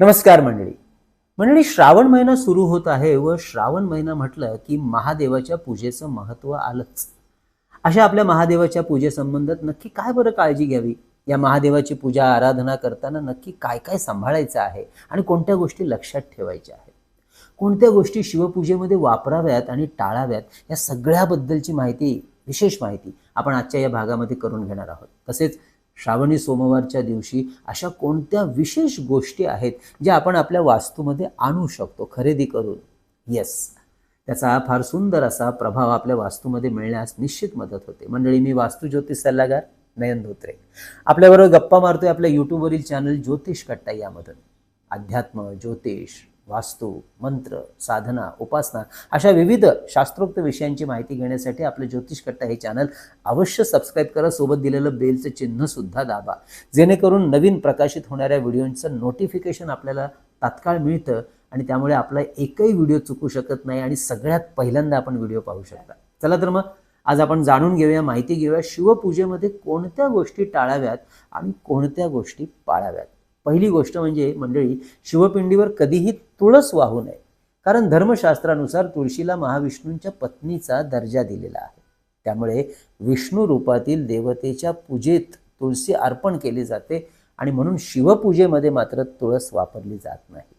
नमस्कार मंडळी. मंडळी श्रावण महिना सुरू होत आहे व श्रावण महिना म्हटलं की महादेवाच्या पूजेचं महत्त्व आलंच. अशा आपल्या महादेवाच्या पूजेसंबंधात नक्की काय बरं काळजी घ्यावी? या महादेवाची पूजा आराधना करताना नक्की काय काय सांभाळायचं आहे आणि कोणत्या गोष्टी लक्षात ठेवायच्या आहेत? कोणत्या गोष्टी शिवपूजेमध्ये वापराव्यात आणि टाळाव्यात? या सगळ्याबद्दलची माहिती विशेष माहिती आपण आजच्या या भागामध्ये करून घेणार आहोत. तसेच श्रावणी सोमवारच्या दिवशी अशा कोणत्या विशेष गोष्टी आहेत ज्या आपण आपल्या वास्तूमध्ये आणू शकतो खरेदी करून? येस त्याचा फार सुंदर असा प्रभाव आपल्या वास्तूमध्ये मिळण्यास निश्चित मदत होते. मंडळी मी वास्तू ज्योतिष सल्लागार नयन धोत्रे. आपल्याबरोबर गप्पा मारतोय आपल्या यूट्यूबवरील चॅनल ज्योतिष कट्टा यामधून. अध्यात्म ज्योतिष वास्तू मंत्र साधना उपासना अशा विविध शास्त्रोक्त विषयांची माहिती घेण्यासाठी आपलं ज्योतिष कट्टा हे चॅनल अवश्य सबस्क्राईब करा. सोबत दिलेलं बेलचं चिन्ह सुद्धा दाबा. जेणेकरून नवीन प्रकाशित होणाऱ्या व्हिडिओंचं नोटिफिकेशन आपल्याला तात्काळ मिळतं आणि त्यामुळे आपला एकही व्हिडिओ चुकू शकत नाही आणि सगळ्यात पहिल्यांदा आपण व्हिडिओ पाहू शकता. चला तर मग आज आपण जाणून घेऊया माहिती घेऊया शिवपूजेमध्ये कोणत्या गोष्टी टाळाव्यात आणि कोणत्या गोष्टी पाळाव्यात. पहिली गोष्ट म्हणजे मंडळी शिवपिंडीवर कधीही तुळस वाहू नये. कारण धर्मशास्त्रानुसार तुळशीला महाविष्णूंच्या पत्नीचा दर्जा दिलेला आहे. त्यामुळे विष्णू रूपातील देवतेच्या पूजेत तुळशी अर्पण केली जाते आणि म्हणून शिवपूजेमध्ये मात्र तुळस वापरली जात नाही.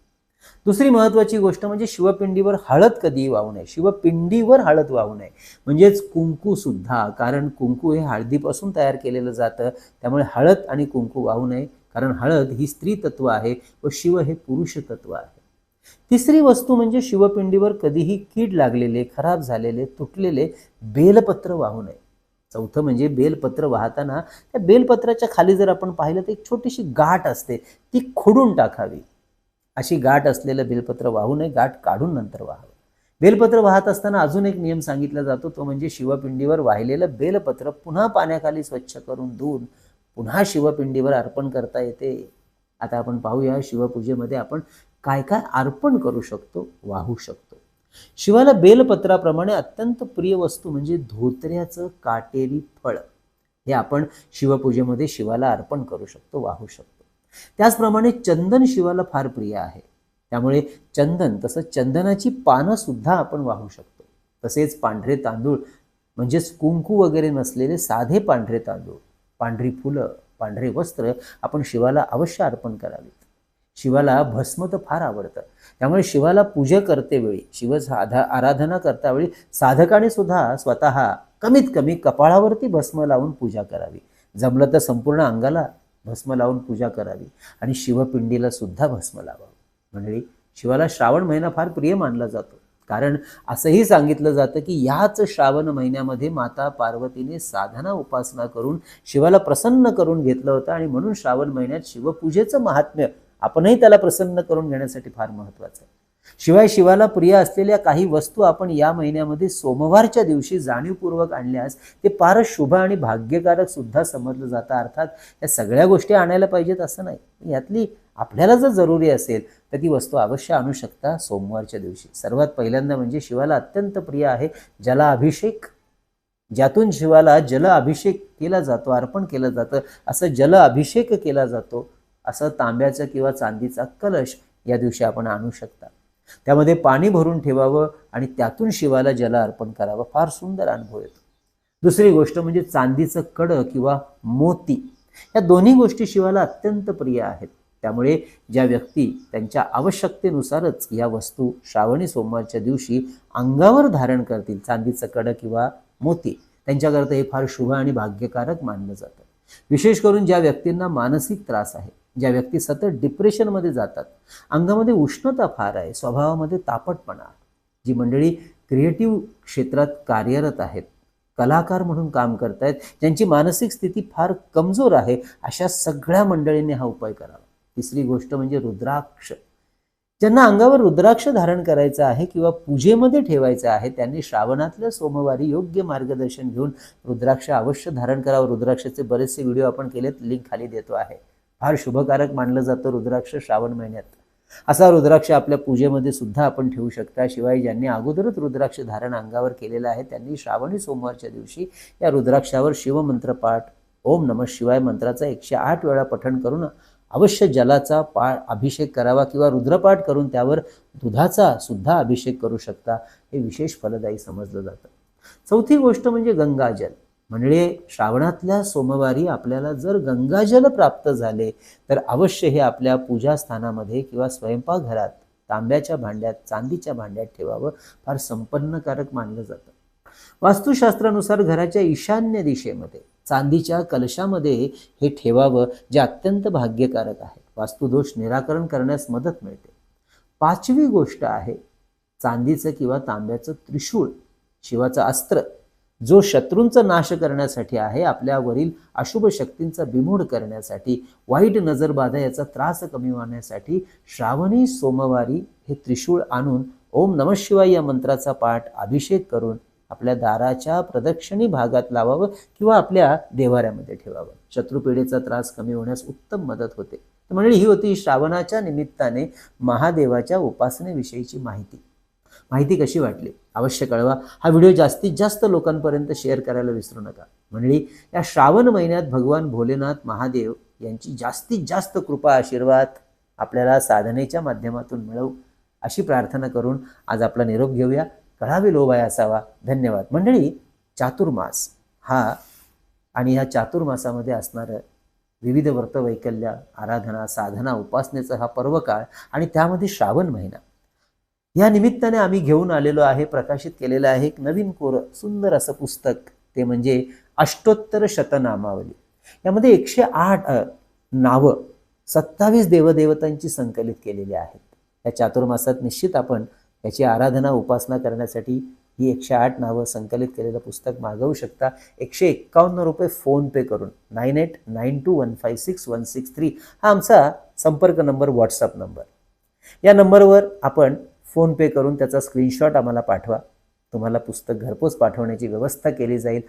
दुसरी महत्त्वाची गोष्ट म्हणजे शिवपिंडीवर हळद कधीही वाहू नये. शिवपिंडीवर हळद वाहू नये. म्हणजेच कुंकू सुद्धा कारण कुंकू हे हळदीपासून तयार केलेलं जातं. त्यामुळे हळद आणि कुंकू वाहू नये. कारण हळद ही स्त्री तत्व आहे व शिव हे पुरुष तत्व आहे. तिसरी वस्तू म्हणजे शिवपिंडीवर कधीही कीड लागलेले खराब झालेले तुटलेले बेलपत्र वाहू नये. चौथं म्हणजे बेलपत्र वाहताना त्या बेलपत्राच्या खाली जर आपण पाहिलं तर एक छोटीशी गाठ असते ती खोडून टाकावी. अशी गाठ असलेलं बेलपत्र वाहू नये गाठ काढून नंतर वाहावं. बेलपत्र वाहत असताना अजून एक नियम सांगितला जातो तो म्हणजे शिवपिंडीवर वाहिलेलं बेलपत्र पुन्हा पाण्याखाली स्वच्छ करून धुवून पुन्हा शिवपिंडीवर अर्पण करता येते. आता आपण पाहूया शिवपूजेमध्ये आपण काय काय अर्पण करू शकतो वाहू शकतो. शिवाला बेलपत्राप्रमाणे अत्यंत प्रिय वस्तू म्हणजे धोत्र्याचं काटेरी फळ. हे आपण शिवपूजेमध्ये शिवाला अर्पण करू शकतो वाहू शकतो. त्याचप्रमाणे चंदन शिवाला फार प्रिय आहे. त्यामुळे चंदन तसं चंदनाची पानं सुद्धा आपण वाहू शकतो. तसेच पांढरे तांदूळ म्हणजेच कुंकू वगैरे नसलेले साधे पांढरे तांदूळ पांढरी फुलं पांढरे वस्त्र आपण शिवाला अवश्य अर्पण करावीत. शिवाला भस्म तर फार आवडतं. त्यामुळे शिवाला पूजा करते वेळी शिव साधा आराधना करता वेळी साधकाने सुद्धा स्वतः कमीत कमी कपाळावरती भस्म लावून पूजा करावी. जमलं तर संपूर्ण अंगाला भस्म लावून पूजा करावी आणि शिवपिंडीला सुद्धा भस्म लावावं. म्हणजे शिवाला श्रावण महिना फार प्रिय मानला जातो. कारण असंही सांगितलं जातं की याच श्रावण महिन्यामध्ये माता पार्वतीने साधना उपासना करून शिवाला प्रसन्न करून घेतलं होतं आणि म्हणून श्रावण महिन्यात शिवपूजेचं महात्म्य आपणही त्याला प्रसन्न करून घेण्यासाठी फार महत्त्वाचं आहे. शिवाय शिवाला प्रिय असलेल्या काही वस्तू आपण या महिन्यामध्ये सोमवारच्या दिवशी जाणीवपूर्वक आणल्यास ते फारच शुभ आणि भाग्यकारक सुद्धा समजलं जातं. अर्थात या सगळ्या गोष्टी आणायला पाहिजेत असं नाही. यातली आपल्याला जर जरुरी असेल तर ती वस्तू अवश्य आणू शकता सोमवारच्या दिवशी. सर्वात पहिल्यांदा म्हणजे शिवाला अत्यंत प्रिय आहे जलाभिषेक ज्यातून शिवाला जल अभिषेक केला जातो अर्पण केलं जातं. असं जल अभिषेक केला जातो असं तांब्याचा किंवा चांदीचा कलश या दिवशी आपण आणू शकता. त्यामध्ये पाणी भरून ठेवावं आणि त्यातून शिवाला जल अर्पण करावं फार सुंदर अनुभव येतो. दुसरी गोष्ट म्हणजे चांदीचं कडं किंवा मोती. या दोन्ही गोष्टी शिवाला अत्यंत प्रिय आहेत. त्यामुळे ज्या व्यक्ती त्यांच्या आवश्यकतेनुसारच या वस्तू श्रावणी सोमवारच्या दिवशी अंगावर धारण करतील चांदीचं कडं किंवा मोती त्यांच्याकरता हे फार शुभ आणि भाग्यकारक मानलं जातं. विशेष करून ज्या व्यक्तींना मानसिक त्रास आहे ज्या व्यक्ती सतत डिप्रेशनमध्ये जातात अंगामध्ये उष्णता फार आहे स्वभावामध्ये तापटपणा जी मंडळी क्रिएटिव्ह क्षेत्रात कार्यरत आहेत कलाकार म्हणून काम करतायत ज्यांची मानसिक स्थिती फार कमजोर आहे अशा सगळ्या मंडळींनी हा उपाय करावा. तिसरी गोष्ट म्हणजे रुद्राक्ष. ज्यांना अंगावर रुद्राक्ष धारण करायचं आहे किंवा पूजेमध्ये ठेवायचं आहे त्यांनी श्रावणातल्या सोमवारी योग्य मार्गदर्शन घेऊन रुद्राक्ष अवश्य धारण करावं. रुद्राक्षाचे बरेचसे व्हिडिओ आपण केलेत लिंक खाली देतो आहे. फार शुभकारक मानलं जातं रुद्राक्ष श्रावण महिन्यात. असा रुद्राक्ष आपल्या पूजेमध्ये सुद्धा आपण ठेवू शकता. शिवाय ज्यांनी अगोदरच रुद्राक्ष धारण अंगावर केलेलं आहे त्यांनी श्रावणी सोमवारच्या दिवशी या रुद्राक्षावर शिवमंत्र पाठ ओम नम शिवाय मंत्राचा एकशे आठ वेळा पठण करून अवश्य जलाचा पा अभिषेक करावा किंवा रुद्रपाठ करून त्यावर दुधाचा सुद्धा अभिषेक करू शकता. हे विशेष फलदायी समजलं जातं. चौथी गोष्ट म्हणजे गंगाजल. म्हणजे श्रावणातल्या सोमवारी आपल्याला जर गंगाजल प्राप्त झाले तर अवश्य हे आपल्या पूजास्थानामध्ये किंवा स्वयंपाकघरात तांब्याच्या भांड्यात चांदीच्या भांड्यात ठेवावं फार संपन्नकारक मानलं जातं. वास्तुशास्त्रानुसार घराच्या ईशान्य दिशेमध्ये चांदीच्या कलशामध्ये हे ठेवावं जे अत्यंत भाग्यकारक आहे. वास्तुदोष निराकरण करण्यास मदत मिळते. पाचवी गोष्ट आहे चांदीचं किंवा तांब्याचं त्रिशूळ शिवाचं अस्त्र. जो शत्रूंचा नाश करण्यासाठी आहे आपल्यावरील अशुभ शक्तींचा बिमोड करण्यासाठी वाईट नजरबाधा याचा त्रास कमी होण्यासाठी श्रावणी सोमवारी हे त्रिशूळ आणून ओम नम शिवाय या मंत्राचा पाठ अभिषेक करून आपल्या दाराच्या प्रदक्षिणी भागात लावावं किंवा आपल्या देवाऱ्यामध्ये ठेवावं. शत्रुपीडेचा त्रास कमी होण्यास उत्तम मदत होते. म्हणजे ही होती श्रावणाच्या निमित्ताने महादेवाच्या उपासनेविषयीची माहिती. माहिती कशी वाटली? अवश्य कळवा. हा व्हिडिओ जास्तीत जास्त लोकांपर्यंत शेअर करायला विसरू नका. मंडळी या श्रावण महिन्यात भगवान भोलेनाथ महादेव यांची जास्तीत जास्त कृपा आशीर्वाद आपल्याला साधनेच्या माध्यमातून मिळवू अशी प्रार्थना करून आज आपला निरोप घेऊया. कळावे लोभाय असावा. धन्यवाद. मंडळी चातुर्मास हा आणि ह्या चातुर्मासामध्ये असणारं विविध व्रतवैकल्य आराधना साधना उपासनेचा हा पर्वकाळ आणि त्यामध्ये श्रावण महिना. या निमित्ताने आम्ही घेऊन आलेलो आहे प्रकाशित केलेलं आहे एक नवीन कोरं सुंदर असं पुस्तक. ते म्हणजे अष्टोत्तर शतनामावली. यामध्ये एकशे आठ नावं सत्तावीस देवदेवतांची संकलित केलेली आहेत. या चातुर्मासात निश्चित आपण याची आराधना उपासना करण्यासाठी ही एकशे आठ नावं संकलित केलेलं पुस्तक मागवू शकता. एकशे एक्कावन्न रुपये फोनपे करून nine eight nine two one five six one six three हा आमचा संपर्क नंबर व्हॉट्सअप नंबर. या नंबरवर आपण फोनपे करून त्याचा स्क्रीनशॉट आम्हाला पाठवा. तुम्हाला पुस्तक घरपोच पाठवण्याची व्यवस्था केली जाईल.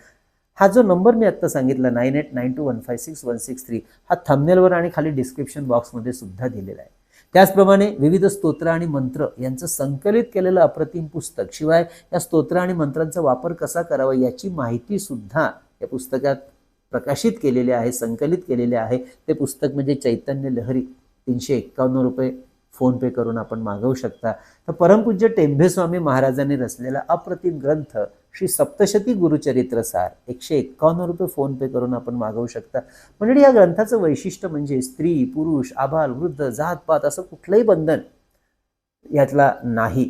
हा जो नंबर मी आत्ता सांगितला nine eight nine two one five six one six three हा थंबनेलवर आणि खाली डिस्क्रिप्शन बॉक्समध्ये सुद्धा दिलेला आहे. त्याचप्रमाणे विविध स्तोत्र आणि मंत्र यांचं संकलित केलेलं अप्रतिम पुस्तक शिवाय या स्तोत्र आणि मंत्रांचा वापर कसा करावा याची माहिती सुद्धा या पुस्तकात प्रकाशित केलेली आहे संकलित केलेले आहे. ते पुस्तक म्हणजे चैतन्य लहरी तीनशे एक्कावन्न रुपये फोनपे करून आपण मागवू शकता. तर परमपूज्य टेंभेस्वामी महाराजांनी रचलेला अप्रतिम ग्रंथ श्री सप्तशती गुरुचरित्र सार एकशे एक्कावन्न रुपये फोनपे करून आपण मागवू शकता. म्हणजे या ग्रंथाचं वैशिष्ट्य म्हणजे स्त्री पुरुष आबाल वृद्ध जात पात असं कुठलंही बंधन यातला नाही.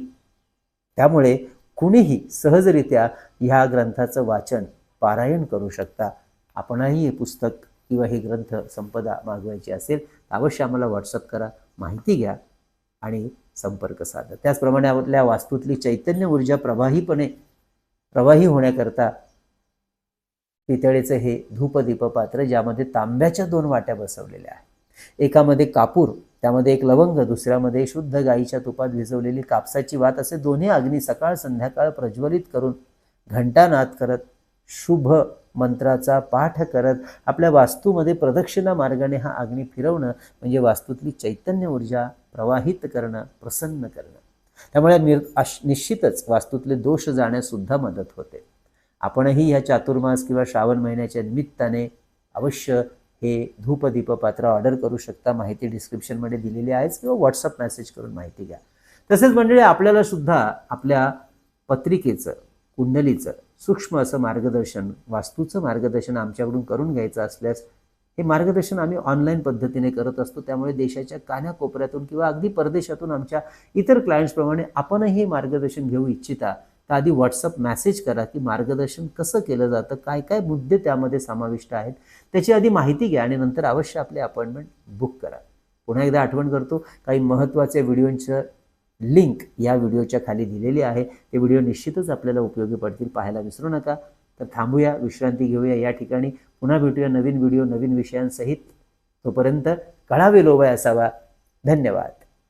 त्यामुळे कुणीही सहजरित्या ह्या ग्रंथाचं वाचन पारायण करू शकता. आपणही हे पुस्तक किंवा हे ग्रंथ संपदा मागवायची असेल अवश्य आम्हाला व्हॉट्सअप करा माहिती घ्या. आणि संपर्क साधा. त्याचप्रमाणे आपल्या वास्तूतली चैतन्य ऊर्जा प्रवाहीपणे प्रवाही होण्याकरता पितळेचं हे धूपदीप पात्र ज्यामध्ये तांब्याच्या दोन वाट्या बसवलेल्या आहेत. एकामध्ये कापूर त्यामध्ये एक लवंग दुसऱ्यामध्ये शुद्ध गाईच्या तुपात भिजवलेली कापसाची वात असे दोन्ही अग्नी सकाळ संध्याकाळ प्रज्वलित करून घंटानाद करत शुभ मंत्राचा पाठ करत आपल्या वास्तूमध्ये प्रदक्षिणा मार्गाने हा अग्नी फिरवणं म्हणजे वास्तूतली चैतन्य ऊर्जा प्रवाहित करणं प्रसन्न करणं. त्यामुळे निर निश्चितच वास्तूतले दोष जाण्यासुद्धा मदत होते. आपणही ह्या चातुर्मास किंवा श्रावण महिन्याच्या निमित्ताने अवश्य हे धूपदीप पात्र ऑर्डर करू शकता. माहिती डिस्क्रिप्शनमध्ये दिलेली आहेच किंवा व्हॉट्सअप मेसेज करून माहिती घ्या. तसेच मंडळी आपल्याला सुद्धा आपल्या पत्रिकेचं कुंडलीचं सूक्ष्म असं मार्गदर्शन वास्तूचं मार्गदर्शन आमच्याकडून करून घ्यायचं असल्यास हे मार्गदर्शन आम्ही ऑनलाईन पद्धतीने करत असतो. त्यामुळे देशाच्या कानाकोपऱ्यातून किंवा अगदी परदेशातून आमच्या इतर क्लायंट्सप्रमाणे आपणही मार्गदर्शन घेऊ इच्छिता तर आधी व्हॉट्सअप मेसेज करा की मार्गदर्शन कसं केलं जातं काय काय मुद्दे त्यामध्ये समाविष्ट आहेत त्याची आधी माहिती घ्या आणि नंतर अवश्य आपले अपॉइंटमेंट बुक करा. पुन्हा एकदा आठवण करतो काही महत्त्वाच्या व्हिडिओंचं लिंक या व्हिडिओच्या खाली दिलेली आहे. ते व्हिडिओ निश्चितच आपल्याला उपयोगी पडतील पाहायला विसरू नका. तर थांबूया विश्रांती घेऊया या ठिकाणी. पुन्हा भेटूया नवीन व्हिडिओ नवीन विषयांसहित. तोपर्यंत कळावे लोभाय असावा. धन्यवाद.